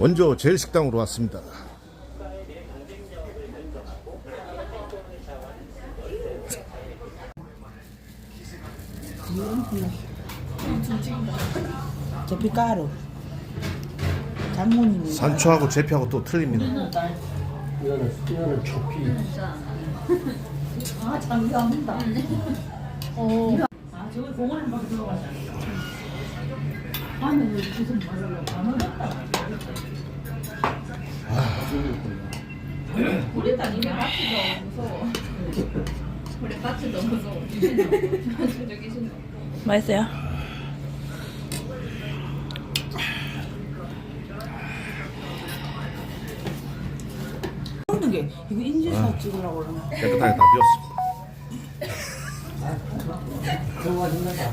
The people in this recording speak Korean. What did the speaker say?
원조 제일 식당으로 왔습니다. 제피가루 장모님이 산초하고 제피하고 또 틀립니다. 이거는 이거는 초피. 아 장사합니다 아 저기 공원에 막 들어가잖아 밤에 무슨 말을 밤을 갔다 우리 딸 이게 마트도 무서워. 우리 마트도 무서워. 저기 신나. 맛있어요? 게 이거 인증샷 찍으려고 그러면 깨끗하게 다 맛있는다.